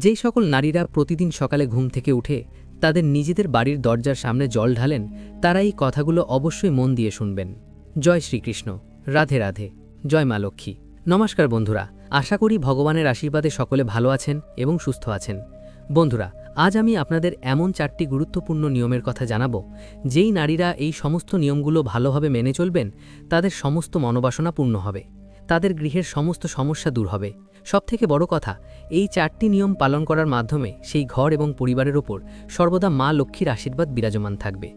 যেই সকল নারীরা প্রতিদিন সকালে ঘুম থেকে উঠে তাদের নিজেদের বাড়ির দরজার সামনে জল ঢালেন, তারা এই কথাগুলো অবশ্যই মন দিয়ে শুনবেন। জয় শ্রীকৃষ্ণ। রাধে রাধে। জয় মা লক্ষ্মী। নমস্কার বন্ধুরা। আশা করি ভগবানের আশীর্বাদে সকলে ভালো আছেন এবং সুস্থ আছেন। বন্ধুরা, আজ আমি আপনাদের এমন চারটি গুরুত্বপূর্ণ নিয়মের কথা জানাব, যেই নারীরা এই সমস্ত নিয়মগুলো ভালোভাবে মেনে চলবেন, তাদের সমস্ত মনোবাসনা পূর্ণ হবে। তাদের গৃহের সমস্ত সমস্যা দূর হবে। সবথেকে বড় কথা, এই চারটি নিয়ম পালন করার মাধ্যমে সেই ঘর এবং পরিবারের ওপর সর্বদা মা লক্ষ্মীর আশীর্বাদ বিরাজমান থাকবে।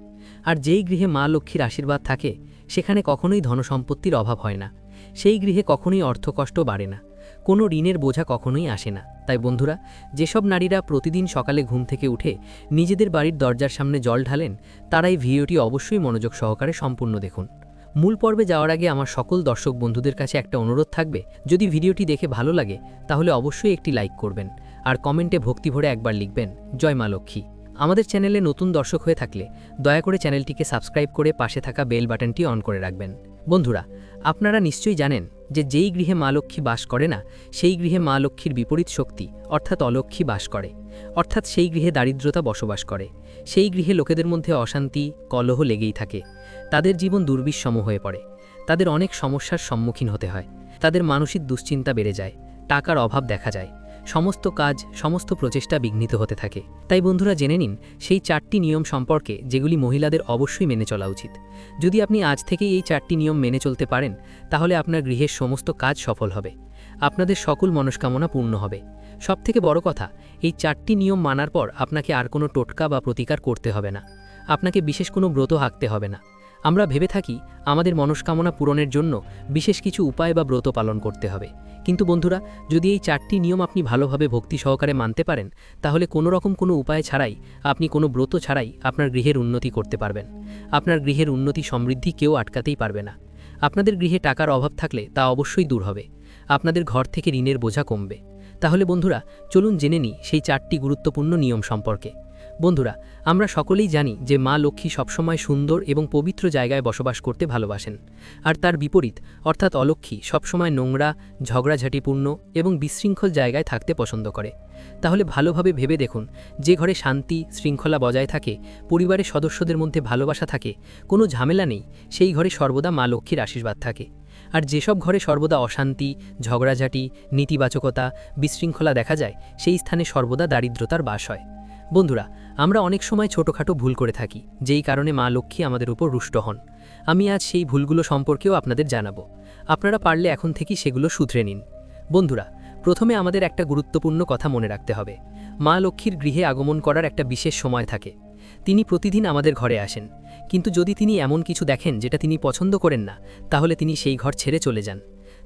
আর যেই গৃহে মা লক্ষ্মীর আশীর্বাদ থাকে, সেখানে কখনোই ধনসম্পত্তির অভাব হয় না। সেই গৃহে কখনোই অর্থকষ্ট বাড়ে না। কোনো ঋণের বোঝা কখনোই আসে না। তাই বন্ধুরা, যেসব নারীরা প্রতিদিন সকালে ঘুম থেকে উঠে নিজেদের বাড়ির দরজার সামনে জল ঢালেন, তারা এই ভিডিওটি অবশ্যই মনোযোগ সহকারে সম্পূর্ণ দেখুন। মূল পর্বে যাওয়ার আগে আমার সকল দর্শক বন্ধুদের কাছে একটা অনুরোধ থাকবে। যদি ভিডিওটি দেখে ভালো লাগে, তাহলে অবশ্যই একটি লাইক করবেন, আর কমেন্টে ভক্তি ভরে একবার লিখবেন, জয় মা লক্ষ্মী। আমাদের চ্যানেলে নতুন দর্শক হয়ে থাকলে দয়া করে চ্যানেলটিকে সাবস্ক্রাইব করে পাশে থাকা বেল বাটনটি অন করে রাখবেন। বন্ধুরা, আপনারা নিশ্চয়ই জানেন যে যেই গৃহে মা লক্ষ্মী বাস করে না, সেই গৃহে মা লক্ষ্মীর বিপরীত শক্তি অর্থাৎ অলক্ষ্মী বাস করে, অর্থাৎ সেই গৃহে দারিদ্রতা বসবাস করে। সেই গৃহে লোকেদের মধ্যে অশান্তি, কলহ লেগেই থাকে। তাদের জীবন দুর্বিষম হয়ে পড়ে। তাদের অনেক সমস্যার সম্মুখীন হতে হয়। তাদের মানসিক দুশ্চিন্তা বেড়ে যায়, টাকার অভাব দেখা যায়। সমস্ত কাজ, সমস্ত প্রচেষ্টা বিঘ্নিত হতে থাকে। তাই বন্ধুরা, জেনে নিন, সেই চারটি নিয়ম সম্পর্কে যেগুলি মহিলাদের অবশ্যই মেনে চলা উচিত। যদি আপনি আজ থেকেই এই চারটি নিয়ম মেনে চলতে পারেন, তাহলে আপনার গৃহের সমস্ত কাজ সফল হবে। আপনাদের সকল মনস্কামনা পূর্ণ হবে। সবথেকে বড় কথা, এই চারটি নিয়ম মানার পর আপনাকে আর কোনো টোটকা বা প্রতিকার করতে হবে না। আপনাকে বিশেষ কোনো ব্রত হাঁকতে হবে না। আমরা ভেবে থাকি, আমাদের মনস্কামনা পূরণের জন্য বিশেষ কিছু উপায় বা ব্রত পালন করতে হবে। কিন্তু বন্ধুরা, যদি এই চারটি নিয়ম আপনি ভালোভাবে ভক্তি সহকারে মানতে পারেন, তাহলে কোনো রকম কোনো উপায় ছাড়াই আপনি কোনো ব্রত ছাড়াই আপনার গৃহের উন্নতি করতে পারবেন। আপনার গৃহের উন্নতি সমৃদ্ধি কেউ আটকাতেই পারবে না। আপনাদের গৃহে টাকার অভাব থাকলে তা অবশ্যই দূর হবে। আপনাদের ঘর থেকে ঋণের বোঝা কমবে। তাহলে বন্ধুরা, চলুন জেনে নিই সেই চারটি গুরুত্বপূর্ণ নিয়ম সম্পর্কে। বন্ধুরা, আমরা সকলেই জানি যে মা লক্ষ্মী সবসময় সুন্দর এবং পবিত্র জায়গায় বসবাস করতে ভালোবাসেন। আর তার বিপরীত, অর্থাৎ অলক্ষ্মী, সবসময় নোংরা, ঝগড়াঝাটিপূর্ণ এবং বিশৃঙ্খল জায়গায় থাকতে পছন্দ করে। তাহলে ভালোভাবে ভেবে দেখুন, যে ঘরে শান্তি, শৃঙ্খলা বজায় থাকে, পরিবারের সদস্যদের মধ্যে ভালোবাসা থাকে, কোনো ঝামেলা নেই, সেই ঘরে সর্বদা মা লক্ষ্মীর আশীর্বাদ থাকে। আর যেসব ঘরে সর্বদা অশান্তি, ঝগড়াঝাটি, নীতিবাচকতা, বিশৃঙ্খলা দেখা যায়, সেই স্থানে সর্বদা দারিদ্রতার বাস হয়। বন্ধুরা, আমরা অনেক সময় ছোটোখাটো ভুল করে থাকি, যেই কারণে মা লক্ষ্মী আমাদের উপর রুষ্ট হন। আমি আজ সেই ভুলগুলো সম্পর্কেও আপনাদের জানাব। আপনারা পারলে এখন থেকেই সেগুলো শুধরে নিন। বন্ধুরা, প্রথমে আমাদের একটা গুরুত্বপূর্ণ কথা মনে রাখতে হবে। মা লক্ষ্মীর গৃহে আগমন করার একটা বিশেষ সময় থাকে। তিনি প্রতিদিন আমাদের ঘরে আসেন। কিন্তু যদি তিনি এমন কিছু দেখেন যেটা তিনি পছন্দ করেন না, তাহলে তিনি সেই ঘর ছেড়ে চলে যান।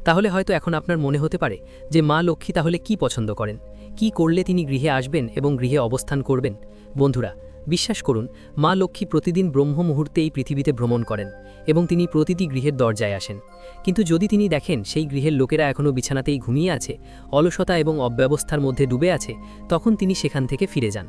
তাহলে হয়তো এখন আপনার মনে হতে পারে যে মা লক্ষ্মী তাহলে কি পছন্দ করেন? কি করলে তিনি গৃহে আসবেন এবং গৃহে অবস্থান করবেন? বন্ধুরা, বিশ্বাস করুন, মা লক্ষ্মী প্রতিদিন ব্রহ্ম মুহূর্তে এই পৃথিবীতে ভ্রমণ করেন এবং তিনি প্রতিটি গৃহের দরজায় আসেন। কিন্তু যদি তিনি দেখেন সেই গৃহের লোকেরা এখনও বিছানাতেই ঘুমিয়ে আছে, অলসতা এবং অব্যবস্থার মধ্যে ডুবে আছে, তখন তিনি সেখান থেকে ফিরে যান।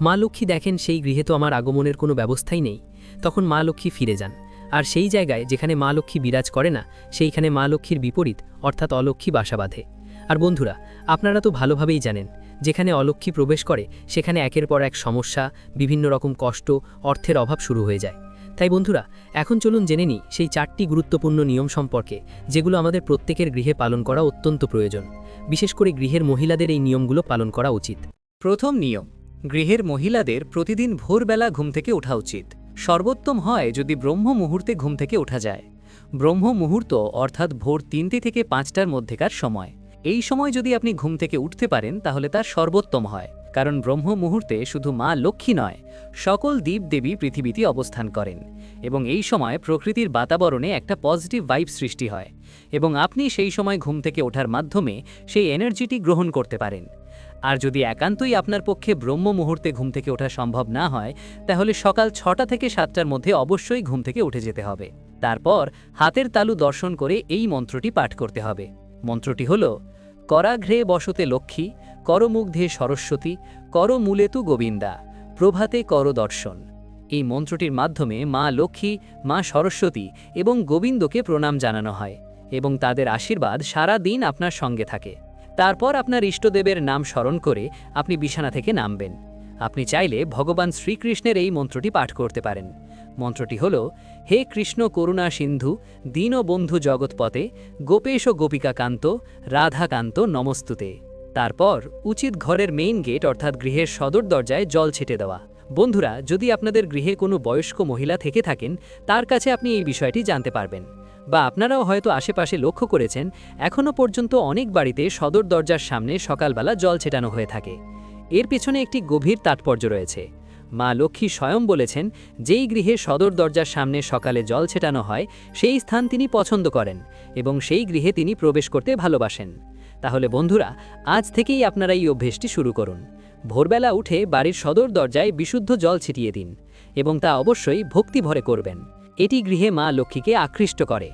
মা লক্ষ্মী দেখেন সেই গৃহে তো আমার আগমনের কোনো ব্যবস্থাই নেই। তখন মা লক্ষ্মী ফিরে যান। আর সেই জায়গায় যেখানে মা লক্ষ্মী বিরাজ করে না, সেইখানে মা লক্ষ্মীর বিপরীত, অর্থাৎ অলক্ষ্মী বাসা বাঁধে। আর বন্ধুরা, আপনারা তো ভালোভাবেই জানেন, যেখানে অলক্ষ্মী প্রবেশ করে, সেখানে একের পর এক সমস্যা, বিভিন্ন রকম কষ্ট, অর্থের অভাব শুরু হয়ে যায়। তাই বন্ধুরা, এখন চলুন জেনে নিই সেই চারটি গুরুত্বপূর্ণ নিয়ম সম্পর্কে, যেগুলো আমাদের প্রত্যেকের গৃহে পালন করা অত্যন্ত প্রয়োজন। বিশেষ করে গৃহের মহিলাদের এই নিয়মগুলো পালন করা উচিত। প্রথম নিয়ম গৃহের মহিলাদের প্রতিদিন ভোরবেলা ঘুম থেকে ওঠা উচিত। সর্বোত্তম হয় যদি ব্রহ্ম মুহূর্তে ঘুম থেকে ওঠা যায়। ব্রহ্ম মুহূর্ত অর্থাৎ ভোর তিনটে থেকে পাঁচটার মধ্যেকার সময়। এই সময় যদি আপনি ঘুম থেকে উঠতে পারেন, তাহলে তার সর্বোত্তম হয়। কারণ ব্রহ্ম মুহূর্তে শুধু মা লক্ষ্মী নয়, সকল দ্বীপ দেবী পৃথিবীতে অবস্থান করেন। এবং এই সময় প্রকৃতির বাতাবরণে একটা পজিটিভ ভাইব সৃষ্টি হয়। এবং আপনি সেই সময় ঘুম থেকে ওঠার মাধ্যমে সেই এনার্জিটি গ্রহণ করতে পারেন। আর যদি একান্তই আপনার পক্ষে ব্রহ্ম মুহূর্তে ঘুম থেকে ওঠা সম্ভব না হয়, তাহলে সকাল ছটা থেকে সাতটার মধ্যে অবশ্যই ঘুম থেকে উঠে যেতে হবে। তারপর হাতের তালু দর্শন করে এই মন্ত্রটি পাঠ করতে হবে। মন্ত্রটি হল করাঘ্রে বসতে লক্ষ্মী করমুগ্ধে সরস্বতী করমূলেতু গোবিন্দা, প্রভাতে কর দর্শন। এই মন্ত্রটির মাধ্যমে মা লক্ষ্মী, মা সরস্বতী এবং গোবিন্দকে প্রণাম জানানো হয় এবং তাদের আশীর্বাদ সারা দিন আপনার সঙ্গে থাকে। তারপর আপনার ইষ্টদেবের নাম স্মরণ করে আপনি বিছানা থেকে নামবেন। আপনি চাইলে ভগবান শ্রীকৃষ্ণের এই মন্ত্রটি পাঠ করতে পারেন। মন্ত্রটি হল, হে কৃষ্ণ করুণা সিন্ধু দীনবন্ধু জগৎপথে, গোপেশ ও গোপিকাকান্ত, রাধাকান্ত নমস্তুতে। তারপর উচিত ঘরের মেইন গেট অর্থাৎ গৃহের সদর দরজায় জল ছেটে দেওয়া। বন্ধুরা, যদি আপনাদের গৃহে কোনো বয়স্ক মহিলা থেকে থাকেন, তার কাছে আপনি এই বিষয়টি জানতে পারবেন। বা আপনারাও হয়তো আশেপাশে লক্ষ্য করেছেন, এখনও পর্যন্ত অনেক বাড়িতে সদর দরজার সামনে সকালবেলা জল ছেটানো হয়ে থাকে। এর পেছনে একটি গভীর তাৎপর্য রয়েছে। মা লক্ষ্মী স্বয়ং বলেছেন, যেই গৃহে সদর দরজার সামনে সকালে জল ছেটানো হয়, সেই স্থান তিনি পছন্দ করেন এবং সেই গৃহে তিনি প্রবেশ করতে ভালোবাসেন। তাহলে বন্ধুরা, আজ থেকেই আপনারা এই অভ্যেসটি শুরু করুন। ভোরবেলা উঠে বাড়ির সদর দরজায় বিশুদ্ধ জল ছিটিয়ে দিন এবং তা অবশ্যই ভক্তি ভরে করবেন। এটি গৃহে মা লক্ষ্মীকে আকৃষ্ট করে।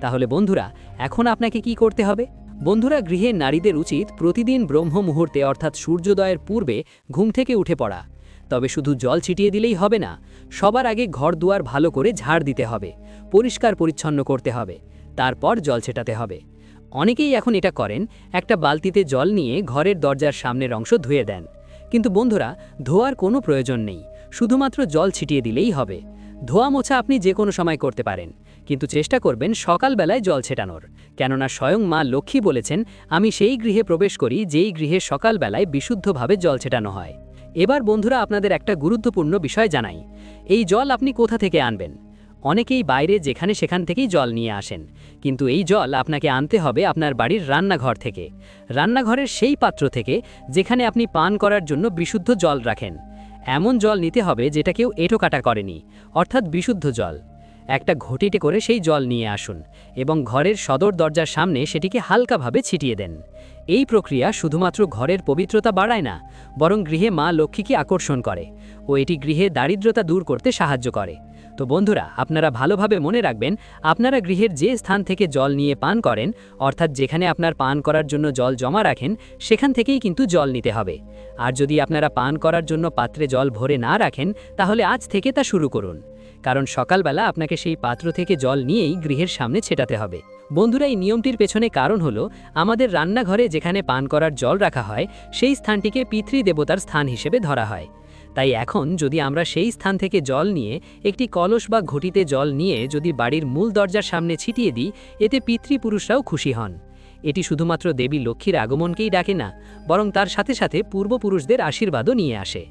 তাহলে বন্ধুরা, এখন আপনাকে কি করতে হবে? বন্ধুরা, গৃহে নারীদের উচিত প্রতিদিন ব্রহ্ম মুহূর্তে অর্থাৎ সূর্যোদয়ের পূর্বে ঘুম থেকে উঠে পড়া। তবে শুধু জল ছিটিয়ে দিলেই হবে না, সবার আগে ঘর দুয়ার ভালো করে ঝাড় দিতে হবে, পরিষ্কার পরিচ্ছন্ন করতে হবে, তারপর জল ছেটাতে হবে। অনেকেই এখন এটা করেন, একটা বালতিতে জল নিয়ে ঘরের দরজার সামনের অংশ ধুয়ে দেন। কিন্তু বন্ধুরা, ধোয়ার কোনো প্রয়োজন নেই, শুধুমাত্র জল ছিটিয়ে দিলেই হবে। ধোয়া মোছা আপনি যে কোনো সময় করতে পারেন, কিন্তু চেষ্টা করবেন সকালবেলায় জল ছেটানোর। কেননা স্বয়ং মা লক্ষ্মী বলেছেন, আমি সেই গৃহে প্রবেশ করি, যেই গৃহে সকালবেলায় বিশুদ্ধভাবে জল ছেটানো হয়। এবার বন্ধুরা, আপনাদের একটা গুরুত্বপূর্ণ বিষয় জানাই। এই জল আপনি কোথা থেকে আনবেন? অনেকেই বাইরে যেখানে সেখান থেকেই জল নিয়ে আসেন, কিন্তু এই জল আপনাকে আনতে হবে আপনার বাড়ির রান্নাঘর থেকে। রান্নাঘরের সেই পাত্র থেকে, যেখানে আপনি পান করার জন্য বিশুদ্ধ জল রাখেন। এমন জল নিতে হবে যেটা কেউ এঁটোকাটা করেনি, অর্থাৎ বিশুদ্ধ জল। একটা ঘটিটে করে সেই জল নিয়ে আসুন এবং ঘরের সদর দরজার সামনে সেটিকে হালকাভাবে ছিটিয়ে দেন। এই প্রক্রিয়া শুধুমাত্র ঘরের পবিত্রতা বাড়ায় না, বরং গৃহে মা লক্ষ্মীকে আকর্ষণ করে ও এটি গৃহে দারিদ্রতা দূর করতে সাহায্য করে। তো বন্ধুরা, আপনারা ভালোভাবে মনে রাখবেন, আপনারা গৃহের যে স্থান থেকে জল নিয়ে পান করেন, অর্থাৎ যেখানে আপনার পান করার জন্য জল জমা রাখেন, সেখান থেকেই কিন্তু জল নিতে হবে। আর যদি আপনারা পান করার জন্য পাত্রে জল ভরে না রাখেন, তাহলে আজ থেকে তা শুরু করুন। কারণ সকালবেলা আপনাকে সেই পাত্র থেকে জল নিয়েই গৃহের সামনে ছেটাতে হবে। বন্ধুরা, এই নিয়মটির পেছনে কারণ হলো, আমাদের রান্নাঘরে যেখানে পান করার জল রাখা হয়, সেই স্থানটিকে পিতৃ দেবতার স্থান হিসেবে ধরা হয়। তাই এখন যদি আমরা সেই স্থান থেকে জল নিয়ে একটি কলস বা ঘটিতে জল নিয়ে যদি বাড়ির মূল দরজার সামনে ছিটিয়ে দিই, এতে পিতৃপুরুষরাও খুশি হন। এটি শুধুমাত্র দেবী লক্ষ্মীর আগমনকেই ডাকে না, বরং তার সাথে সাথে পূর্বপুরুষদের আশীর্বাদও নিয়ে আসে।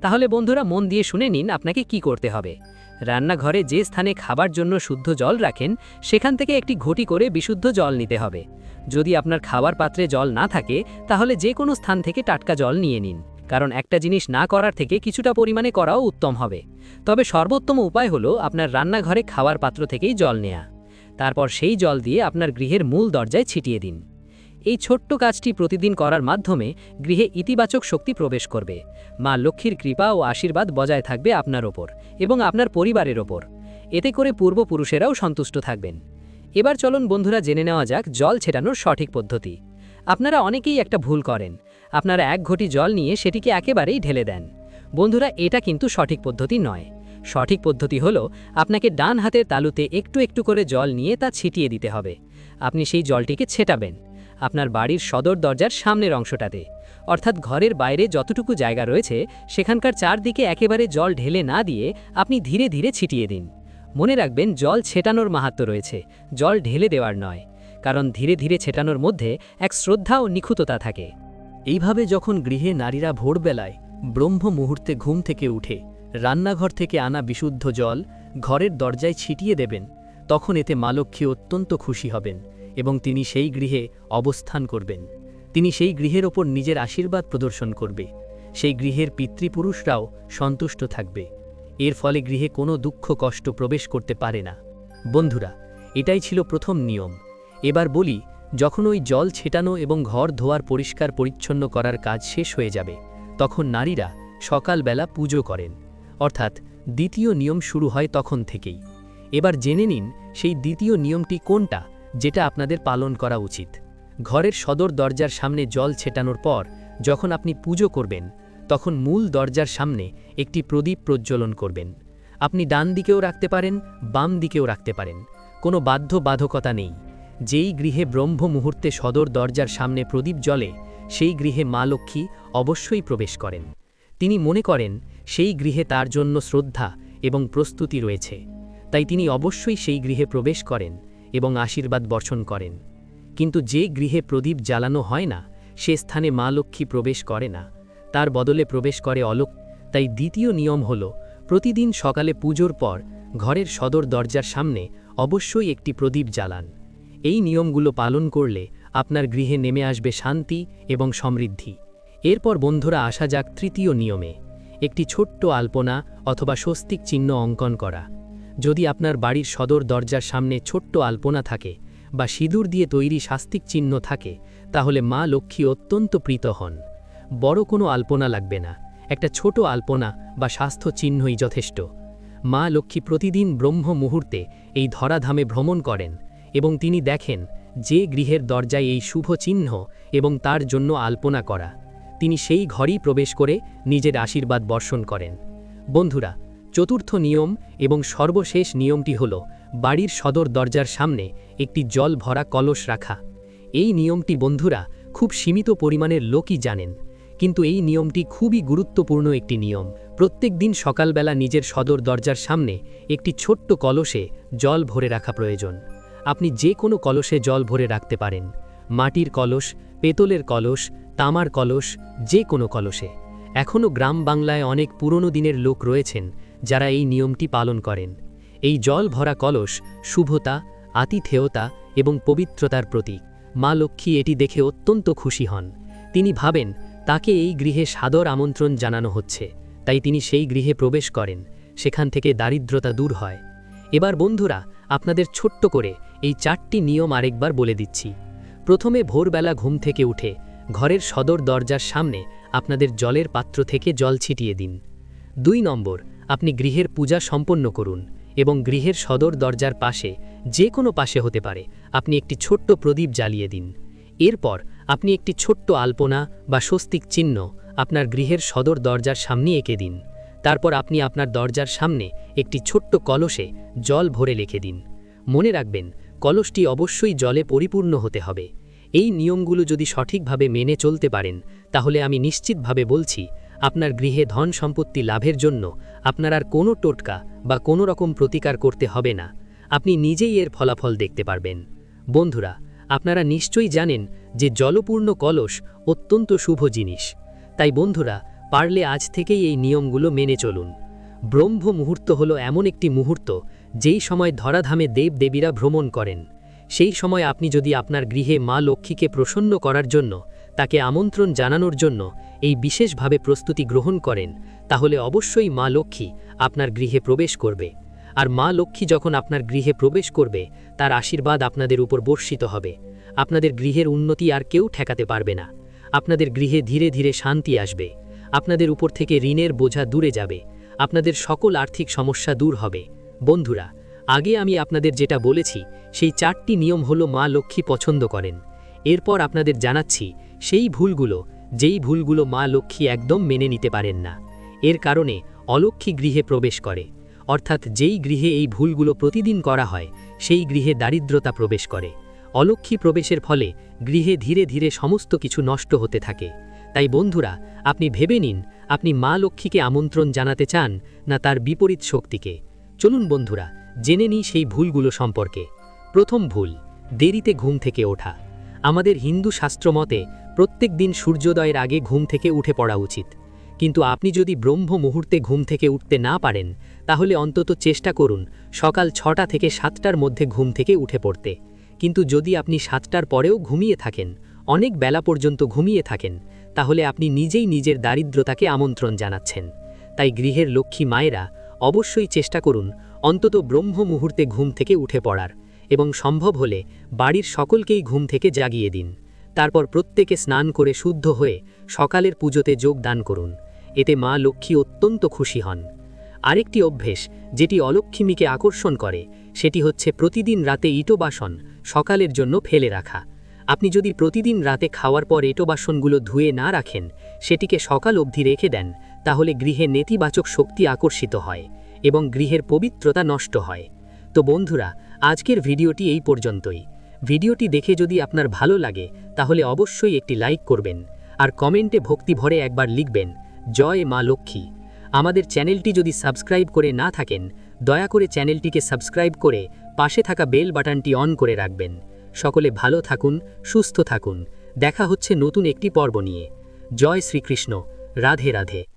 তাহলে বন্ধুরা, মন দিয়ে শুনে নিন আপনাকে কি করতে হবে। রান্নাঘরে যে স্থানে খাবার জন্য শুদ্ধ জল রাখেন, সেখান থেকে একটি ঘটি করে বিশুদ্ধ জল নিতে হবে। যদি আপনার খাবার পাত্রে জল না থাকে, তাহলে যে কোনো স্থান থেকে টাটকা জল নিয়ে নিন। কারণ একটা জিনিস না করার থেকে কিছুটা পরিমাণে করাও উত্তম হবে। তবে সর্বোত্তম উপায় হলো আপনার রান্নাঘরে খাওয়ার পাত্র থেকেই জল নেয়া। তারপর সেই জল দিয়ে আপনার গৃহের মূল দরজায় ছিটিয়ে দিন। এই ছোট্ট কাজটি প্রতিদিন করার মাধ্যমে গৃহে ইতিবাচক শক্তি প্রবেশ করবে। মা লক্ষ্মীর কৃপা ও আশীর্বাদ বজায় থাকবে আপনার ওপর এবং আপনার পরিবারের ওপর। এতে করে পূর্বপুরুষেরাও সন্তুষ্ট থাকবেন। এবার চলুন বন্ধুরা জেনে নেওয়া যাক জল ছেটানোর সঠিক পদ্ধতি। আপনারা অনেকেই একটা ভুল করেন। আপনারা এক ঘটি জল নিয়ে সেটিকে একেবারেই ঢেলে দেন। বন্ধুরা, এটা কিন্তু সঠিক পদ্ধতি নয়। সঠিক পদ্ধতি হলো, আপনাকে ডান হাতের তালুতে একটু একটু করে জল নিয়ে তা ছিটিয়ে দিতে হবে। আপনি সেই জলটিকে ছেটাবেন, আপনার বাড়ির সদর দরজার সামনের অংশটাতে। অর্থাৎ ঘরের বাইরে যতটুকু জায়গা রয়েছে, সেখানকার চারদিকে একেবারে জল ঢেলে না দিয়ে আপনি ধীরে ধীরে ছিটিয়ে দিন। মনে রাখবেন, জল ছেটানোর মাহাত্ম রয়েছে, জল ঢেলে দেওয়ার নয়। কারণ ধীরে ধীরে ছেটানোর মধ্যে এক শ্রদ্ধা ও নিখুততা থাকে। এইভাবে যখন গৃহে নারীরা ভোরবেলায় ব্রহ্ম মুহূর্তে ঘুম থেকে উঠে রান্নাঘর থেকে আনা বিশুদ্ধ জল ঘরের দরজায় ছিটিয়ে দেবেন, তখন এতে মালক্ষী অত্যন্ত খুশি হবেন এবং তিনি সেই গৃহে অবস্থান করবেন। তিনি সেই গৃহের ওপর নিজের আশীর্বাদ প্রদর্শন করবে। সেই গৃহের পিতৃপুরুষরাও সন্তুষ্ট থাকবে। এর ফলে গৃহে কোনো দুঃখ কষ্ট প্রবেশ করতে পারে না। বন্ধুরা, এটাই ছিল প্রথম নিয়ম। এবার বলি যখন ওই জল ছেটানো এবং ঘর ধোয়ার পরিষ্কার পরিচ্ছন্ন করার কাজ শেষ হয়ে যাবে, তখন নারীরা সকালবেলা পুজো করেন। অর্থাৎ দ্বিতীয় নিয়ম শুরু হয় তখন থেকেই। এবার জেনে নিন সেই দ্বিতীয় নিয়মটি কোনটা, যেটা আপনাদের পালন করা উচিত। ঘরের সদর দরজার সামনে জল ছেটানোর পর যখন আপনি পুজো করবেন, তখন মূল দরজার সামনে একটি প্রদীপ প্রজ্বলন করবেন। আপনি ডান দিকেও রাখতে পারেন, বাম দিকেও রাখতে পারেন। কোনো বাধ্য বাধকতা নেই। যেই গৃহে ব্রহ্ম মুহূর্তে সদর দরজার সামনে প্রদীপ জ্বলে, সেই গৃহে মা লক্ষ্মী অবশ্যই প্রবেশ করেন। তিনি মনে করেন, সেই গৃহে তার জন্য শ্রদ্ধা এবং প্রস্তুতি রয়েছে। তাই তিনি অবশ্যই সেই গৃহে প্রবেশ করেন এবং আশীর্বাদ বর্ষণ করেন। কিন্তু যে গৃহে প্রদীপ জ্বালানো হয় না, সে স্থানে মা লক্ষ্মী প্রবেশ করে না। তার বদলে প্রবেশ করে অলোক। তাই দ্বিতীয় নিয়ম হল, প্রতিদিন সকালে পুজোর পর ঘরের সদর দরজার সামনে অবশ্যই একটি প্রদীপ জ্বালান। এই নিয়মগুলো পালন করলে আপনার গৃহে নেমে আসবে শান্তি এবং সমৃদ্ধি। এরপর বন্ধুরা আসা যাক তৃতীয় নিয়মে। একটি ছোট্ট আলপনা অথবা স্বস্তিক চিহ্ন অঙ্কন করা। যদি আপনার বাড়ির সদর দরজার সামনে ছোট্ট আলপনা থাকে বা সিঁদুর দিয়ে তৈরি শাস্তিক চিহ্ন থাকে, তাহলে মা লক্ষ্মী অত্যন্ত প্রীত হন। বড় কোনো আলপনা লাগবে না। একটা ছোট আলপনা বা স্বাস্থ্য চিহ্নই যথেষ্ট। মা লক্ষ্মী প্রতিদিন ব্রহ্ম মুহূর্তে এই ধরাধামে ভ্রমণ করেন। এবং তিনি দেখেন যে গৃহের দরজায় এই শুভ চিহ্ন এবং তার জন্য আলপনা করা। তিনি সেই ঘরেই প্রবেশ করে নিজের আশীর্বাদ বর্ষণ করেন। বন্ধুরা, চতুর্থ নিয়ম এবং সর্বশেষ নিয়মটি হল বাড়ির সদর দরজার সামনে একটি জল ভরা কলস রাখা। এই নিয়মটি, বন্ধুরা, খুব সীমিত পরিমাণের লোকই জানেন। কিন্তু এই নিয়মটি খুবই গুরুত্বপূর্ণ একটি নিয়ম। প্রত্যেক দিন সকালবেলা নিজের সদর দরজার সামনে একটি ছোট্ট কলসে জল ভরে রাখা প্রয়োজন। আপনি যে কোনো কলসে জল ভরে রাখতে পারেন। মাটির কলস, পেতলের কলস, তামার কলস, যে কোনো কলসে। এখনও গ্রাম বাংলায় অনেক পুরনো দিনের লোক রয়েছেন, যারা এই নিয়মটি পালন করেন। এই জল ভরা কলস শুভতা, আতিথেয়তা এবং পবিত্রতার প্রতীক। মা লক্ষ্মী এটি দেখে অত্যন্ত খুশি হন। তিনি ভাবেন, তাকে এই গৃহে সাদর আমন্ত্রণ জানানো হচ্ছে। তাই তিনি সেই গৃহে প্রবেশ করেন, সেখান থেকে দারিদ্রতা দূর হয়। এবার বন্ধুরা, আপনাদের ছোট্ট করে এই চারটি নিয়ম আরেকবার বলে দিচ্ছি। প্রথমে ভোরবেলা ঘুম থেকে উঠে ঘরের সদর দরজার সামনে আপনাদের জলের পাত্র থেকে জল ছিটিয়ে দিন। দুই নম্বর, আপনি গৃহের পূজা সম্পন্ন করুন এবং গৃহের সদর দরজার পাশে যে কোনো পাশে হতে পারে আপনি একটি ছোট্ট প্রদীপ জ্বালিয়ে দিন। এরপর আপনি একটি ছোট্ট আলপনা বা স্বস্তিক চিহ্ন আপনার গৃহের সদর দরজার সামনে এঁকে দিন। তারপর আপনি আপনার দরজার সামনে একটি ছোট্ট কলসে জল ভরে লিখে দিন। মনে রাখবেন কলসটি অবশ্যই জলে পরিপূর্ণ হতে হবে। এই নিয়মগুলো যদি সঠিকভাবে মেনে চলতে পারেন, তাহলে আমি নিশ্চিতভাবে বলছি, আপনার গৃহে ধন সম্পত্তি লাভের জন্য আপনার আর কোনো টোটকা বা কোনো রকম প্রতিকার করতে হবে না। আপনি নিজেই এর ফলাফল দেখতে পারবেন। বন্ধুরা, আপনারা নিশ্চয়ই জানেন যে জলপূর্ণ কলস অত্যন্ত শুভ জিনিস। তাই বন্ধুরা, পারলে আজ থেকেই এই নিয়মগুলো মেনে চলুন। ব্রহ্ম মুহূর্ত হল এমন একটি মুহূর্ত যেই সময় ধরাধামে দেবদেবীরা ভ্রমণ করেন, সেই সময় আপনি যদি আপনার গৃহে মা লক্ষ্মীকে প্রসন্ন করার জন্য, তাকে আমন্ত্রণ জানানোর জন্য এই বিশেষভাবে প্রস্তুতি গ্রহণ করেন, তাহলে অবশ্যই মা লক্ষ্মী আপনার গৃহে প্রবেশ করবে। আর মা লক্ষ্মী যখন আপনার গৃহে প্রবেশ করবে, তার আশীর্বাদ আপনাদের উপর বর্ষিত হবে। আপনাদের গৃহের উন্নতি আর কেউ ঠেকাতে পারবে না। আপনাদের গৃহে ধীরে ধীরে শান্তি আসবে। আপনাদের উপর থেকে ঋণের বোঝা দূরে যাবে। আপনাদের সকল আর্থিক সমস্যা দূর হবে। বন্ধুরা, আগে আমি আপনাদের যেটা বলেছি, সেই চারটি নিয়ম হলো মা লক্ষ্মী পছন্দ করেন। এরপর আপনাদের জানাচ্ছি, সেই ভুলগুলো, যেই ভুলগুলো মা লক্ষ্মী একদম মেনে নিতে পারেন না। এর কারণে অলক্ষ্মী গৃহে প্রবেশ করে। অর্থাৎ যেই গৃহে এই ভুলগুলো প্রতিদিন করা হয়, সেই গৃহে দারিদ্রতা প্রবেশ করে। অলক্ষ্মী প্রবেশের ফলে গৃহে ধীরে ধীরে সমস্ত কিছু নষ্ট হতে থাকে। তাই বন্ধুরা, আপনি ভেবে নিন, আপনি মা লক্ষ্মীকে আমন্ত্রণ জানাতে চান না তার বিপরীত শক্তিকে। চলুন বন্ধুরা, জেনে নিই সেই ভুলগুলো সম্পর্কে। প্রথম ভুল, দেরিতে ঘুম থেকে ওঠা। আমাদের হিন্দু শাস্ত্র মতে, প্রত্যেক দিন সূর্যোদয়ের আগে ঘুম থেকে উঠে পড়া উচিত। কিন্তু আপনি যদি ব্রহ্ম মুহূর্তে ঘুম থেকে উঠতে না পারেন, তাহলে অন্তত চেষ্টা করুন সকাল ছটা থেকে সাতটার মধ্যে ঘুম থেকে উঠে পড়তে। কিন্তু যদি আপনি সাতটার পরেও ঘুমিয়ে থাকেন, অনেক বেলা পর্যন্ত ঘুমিয়ে থাকেন, তাহলে আপনি নিজেই নিজের দারিদ্রতাকে আমন্ত্রণ জানাচ্ছেন। তাই গৃহের লক্ষ্মী মায়েরা অবশ্যই চেষ্টা করুন অন্তত ব্রহ্ম মুহূর্তে ঘুম থেকে উঠে পড়ার এবং সম্ভব হলে বাড়ির সকলকেই ঘুম থেকে জাগিয়ে দিন। তারপর প্রত্যেকে স্নান করে শুদ্ধ হয়ে সকালের পুজোতে যোগদান করুন। এতে মা লক্ষ্মী অত্যন্ত খুশি হন। আরেকটি অভ্যেস যেটি অলক্ষ্মীকে আকর্ষণ করে, সেটি হচ্ছে প্রতিদিন রাতে ইটো বাসন সকালের জন্য ফেলে রাখা। আপনি যদি প্রতিদিন রাতে খাওয়ার পর এটো বাসনগুলো ধুয়ে না রাখেন, সেটিকে সকাল অবধি রেখে দেন তাহলে গৃহে নেতিবাচক শক্তি আকর্ষিত হয় এবং গৃহের পবিত্রতা নষ্ট হয়। তো বন্ধুরা, আজকের ভিডিওটি এই পর্যন্তই। ভিডিওটি দেখে যদি আপনার ভালো লাগে, তাহলে অবশ্যই একটি লাইক করবেন আর কমেন্টে ভক্তি ভরে একবার লিখবেন, জয় মা লক্ষ্মী। আমাদের চ্যানেলটি যদি সাবস্ক্রাইব করে না থাকেন, দয়া করে চ্যানেলটিকে সাবস্ক্রাইব করে পাশে থাকা বেল বাটনটি অন করে রাখবেন। সকলে ভালো থাকুন, সুস্থ থাকুন। দেখা হচ্ছে নতুন একটি পর্ব নিয়ে। জয় শ্রীকৃষ্ণ। রাধে রাধে।